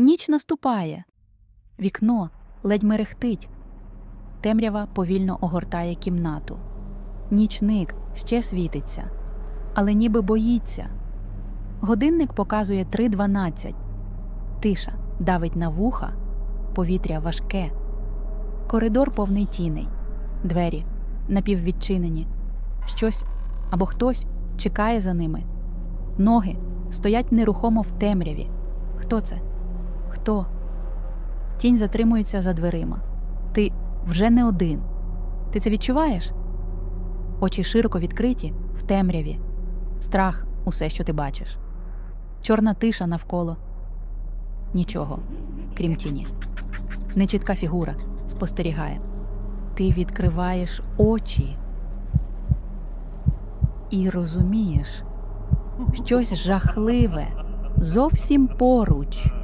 Ніч наступає. Вікно ледь мерехтить. Темрява повільно огортає кімнату. Нічник ще світиться, але ніби боїться. Годинник показує 3.12. Тиша давить на вуха, повітря важке. Коридор повний тіней, двері напіввідчинені. Щось або хтось чекає за ними. Ноги стоять нерухомо в темряві. Хто це? Хто? Тінь затримується за дверима. Ти вже не один. Ти це відчуваєш? Очі широко відкриті в темряві. Страх усе, що ти бачиш. Чорна тиша навколо. Нічого, крім тіні. Нечітка фігура спостерігає. Ти відкриваєш очі і розумієш щось жахливе зовсім поруч.